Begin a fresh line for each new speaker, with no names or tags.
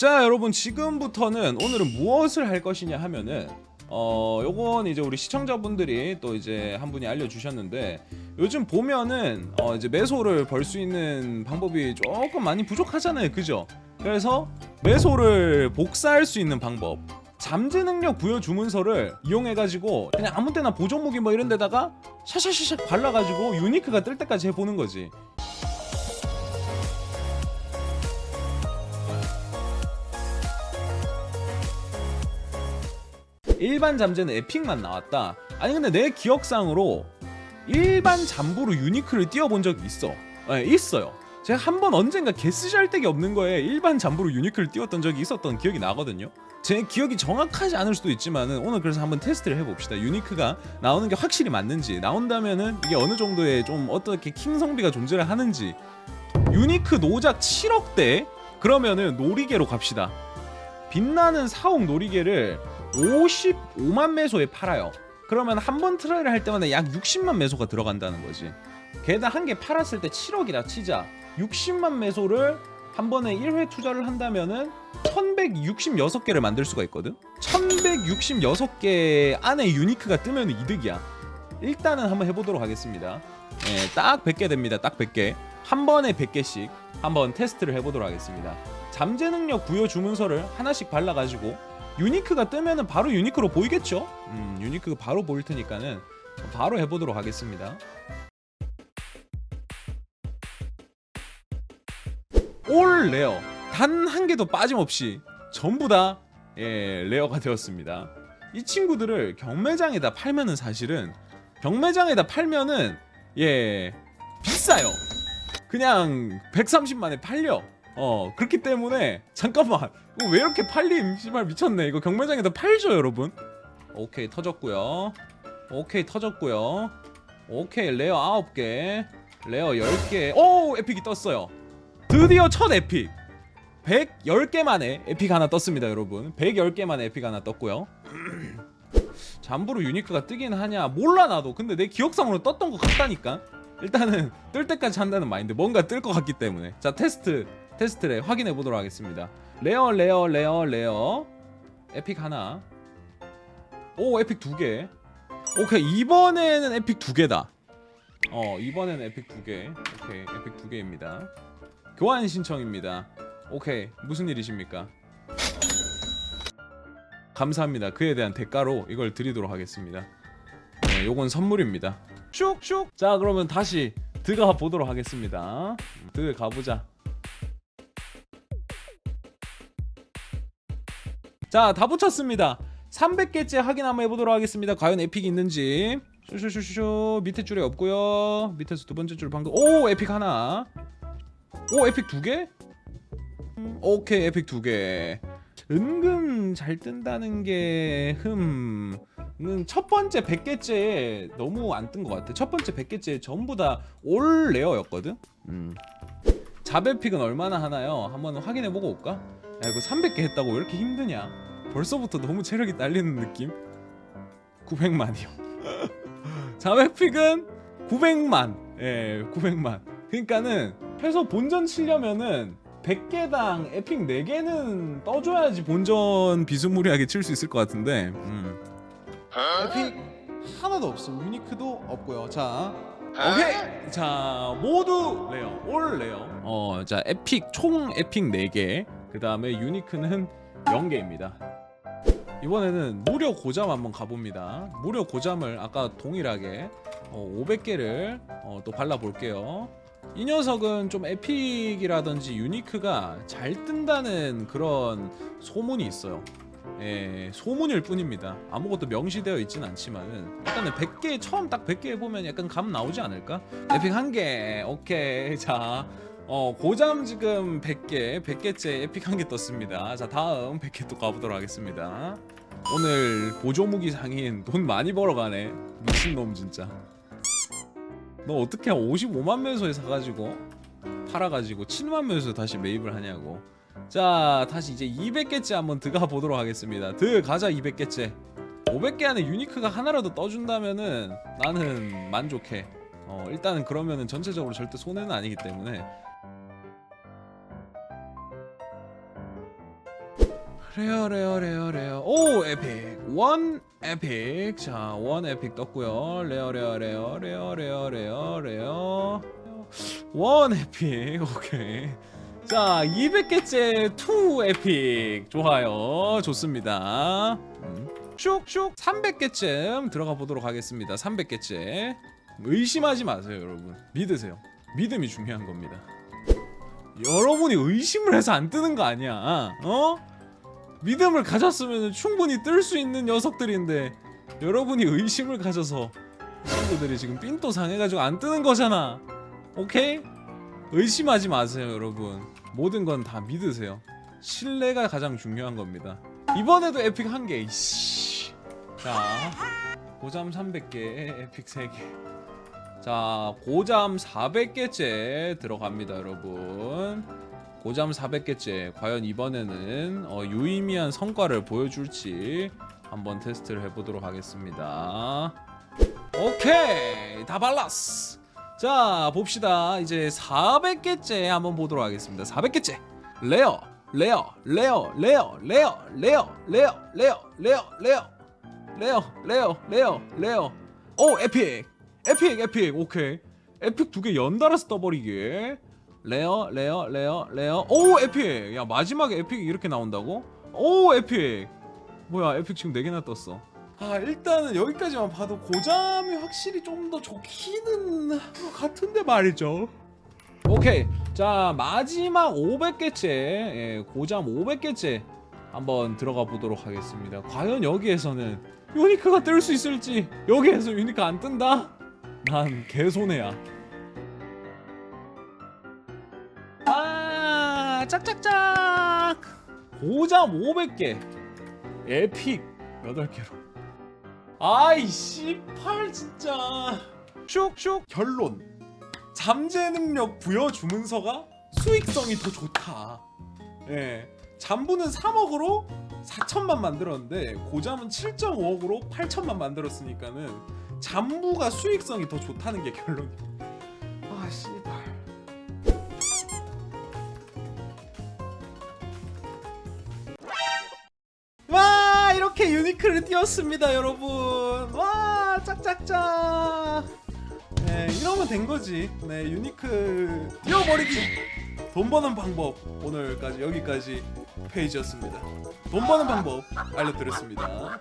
자 여러분 지금부터는 오늘은 무엇을 할 것이냐 하면은 어 요건 이제 우리 시청자분들이 또 이제 한 분이 알려주셨는데 요즘 보면은 어 이제 매소를 벌 수 있는 방법이 조금 많이 부족하잖아요 그죠? 그래서 매소를 복사할 수 있는 방법 잠재 능력 부여 주문서를 이용해가지고 그냥 아무 때나 보존 무기 뭐 이런 데다가 샤샤샤샥 발라가지고 유니크가 뜰 때까지 해보는 거지 일반 잠재는 에픽만 나왔다. 아니 근데 내 기억상으로 일반 잠부로 유니크를 띄워본 적이 있어. 네, 있어요. 제가 한 번 언젠가 개쓰잘데기 없는 거에 일반 잠부로 유니크를 띄웠던 적이 있었던 기억이 나거든요. 제 기억이 정확하지 않을 수도 있지만은 오늘 그래서 한번 테스트를 해봅시다. 유니크가 나오는 게 확실히 맞는지 나온다면은 이게 어느 정도의 좀 어떻게 킹 성비가 존재를 하는지 유니크 노작 7억대 그러면은 놀이개로 갑시다. 빛나는 사옥 놀이개를 55만 매소에 팔아요. 그러면 한 번 트라이를 할 때마다 약 60만 매소가 들어간다는 거지. 게다가 한 개 팔았을 때 7억이라 치자. 60만 매소를 한 번에 1회 투자를 한다면은 1166개를 만들 수가 있거든. 1166개 안에 유니크가 뜨면 이득이야. 일단은 한번 해 보도록 하겠습니다. 예, 딱 100개 됩니다. 딱 100개. 한 번에 100개씩 한번 테스트를 해 보도록 하겠습니다. 잠재 능력 부여 주문서를 하나씩 발라 가지고 유니크가 뜨면은 바로 유니크로 보이겠죠? 음, 유니크가 바로 보일 테니까는 바로 해보도록 하겠습니다. 올 레어 단 한 개도 빠짐없이 전부 다 예, 레어가 되었습니다. 이 친구들을 경매장에다 팔면은 사실은 경매장에다 팔면은 예 비싸요. 그냥 130만에 팔려. 어 그렇기 때문에 잠깐만 이거 왜 이렇게 팔림? 씨발 미쳤네. 이거 경매장에다 팔죠 여러분. 오케이 터졌고요. 오케이 터졌고요. 오케이 레어 9개 레어 10개 오 에픽이 떴어요. 드디어 첫 에픽 110개 만에 에픽 하나 떴습니다 여러분 110개 만에 에픽 하나 떴고요 잠부로 유니크가 뜨긴 하냐 몰라 나도 근데 내 기억상으로 떴던 것 같다니까 일단은 뜰 때까지 한다는 마인드 뭔가 뜰 것 같기 때문에 자 테스트 테스트를 확인해 보도록 하겠습니다 레어 레어 레어 레어 에픽 하나 오 에픽 두개 오케이 이번에는 에픽 두 개다 어 이번에는 에픽 두개 오케이 에픽 두 개입니다 교환 신청입니다. 오케이 무슨 일이십니까? 감사합니다. 그에 대한 대가로 이걸 드리도록 하겠습니다. 네, 요건 선물입니다. 슉슉. 자 그러면 다시 들어가 보도록 하겠습니다. 들어가 보자. 자 다 붙였습니다. 300개째 확인 한번 해보도록 하겠습니다. 과연 에픽이 있는지. 슈슈슈슈 밑에 줄에 없고요. 밑에서 두 번째 줄 방금 오 에픽 하나. 오 에픽 두 개? 음, 오케이 에픽 두 개. 은근 잘 뜬다는 게 흠. 음, 첫 번째 100개째 너무 안 뜬 것 같아. 첫 번째 100개째 전부 다 올 레어였거든. 음. 자베픽은 얼마나 하나요? 한번 확인해 보고 올까? 야 이거 300개 했다고 왜 이렇게 힘드냐? 벌써부터 너무 체력이 딸리는 느낌? 900만이요. 자베픽은 900만. 예, 900만. 그러니까는 해서 본전 치려면은 100개당 에픽 4개는 떠줘야지 본전 비스무리하게 칠 수 있을 것 같은데 음. 에픽 하나도 없음 유니크도 없고요 자 오케이 자 모두 레어 올 레어 어자 에픽 총 에픽 4개 그 다음에 유니크는 0개입니다 이번에는 무료 고잠 한번 가봅니다 무료 고잠을 아까 동일하게 어, 500개를 어, 또 발라볼게요 이 녀석은 좀 에픽이라든지 유니크가 잘 뜬다는 그런 소문이 있어요. 예, 소문일 뿐입니다. 아무것도 명시되어 있진 않지만은 일단은 100개 처음 딱 100개 해보면 약간 감 나오지 않을까? 에픽 한 개, 오케이. 자, 어 고잠 지금 100개, 100개째 에픽 한 개 떴습니다. 자, 다음 100개 또 가보도록 하겠습니다. 오늘 보조무기 상인 돈 많이 벌어가네. 미친놈 진짜. 너 어떻게 55만 매소에 사가지고 팔아가지고 7만 매소에 다시 매입을 하냐고 자 다시 이제 200개째 한번 들어가 보도록 하겠습니다 들어가자 200개째 500개 안에 유니크가 하나라도 떠준다면은 나는 만족해 어 일단은 그러면은 전체적으로 절대 손해는 아니기 때문에 레어 레어 레어 레어 오 에픽. 원 에픽. 자 원 에픽 떴고요. 레어 레어 레어 레어 레어 레어 레어 원 에픽. 오케이. 자 200개째 투 에픽. 좋아요. 좋습니다. 음. 슉슉. 300개쯤 들어가 보도록 하겠습니다. 300개째. 의심하지 마세요 여러분. 믿으세요. 믿음이 중요한 겁니다. 여러분이 의심을 해서 안 뜨는 거 아니야. 어? 믿음을 가졌으면 충분히 뜰 수 있는 녀석들인데 여러분이 의심을 가져서 친구들이 지금 삔또 상해가지고 안 뜨는 거잖아. 오케이? 의심하지 마세요 여러분. 모든 건 다 믿으세요. 신뢰가 가장 중요한 겁니다. 이번에도 에픽 한개 자 고잠 300개 에픽 3개. 자 고잠 400개째 들어갑니다 여러분 고잠 400개째 과연 이번에는 어, 유의미한 성과를 보여줄지 한번 테스트를 해보도록 하겠습니다 오케이 다 발랐어 자 봅시다 이제 400개째 한번 보도록 하겠습니다 400개째 레어 레어 레어 레어 레어 레어 레어 레어 레어 레어 레어 레어 레어 레어 오 에픽 에픽 에픽 오케이 에픽 두 개 연달아서 떠버리게 레어 레어 레어 레어. 오 에픽! 야 마지막에 에픽이 이렇게 나온다고? 오 에픽! 뭐야 에픽 지금 4개나 떴어. 아 일단은 여기까지만 봐도 고잠이 확실히 좀 더 좋기는 것 같은데 말이죠. 오케이. 자 마지막 500개째 예, 고잠 500개째 한번 들어가 보도록 하겠습니다. 과연 여기에서는 유니크가 뜰 수 있을지 여기에서 유니크 안 뜬다? 난 개손해야 짝짝짝. 고잠 500개. 에픽 8개로. 아이 씨팔 진짜. 슉슉. 결론. 잠재 능력 부여 주문서가 수익성이 더 좋다. 예. 잠부는 3억으로 4천만 만들었는데 고잠은 7.5억으로 8천만 만들었으니까는 잠부가 수익성이 더 좋다는 게 결론이야. 아씨 유니크를 띄웠습니다 여러분. 와 짝짝짝. 네 이러면 된 거지. 네 유니크 띄워버리기. 돈 버는 방법. 오늘까지 여기까지 페이지였습니다. 돈 버는 방법 알려드렸습니다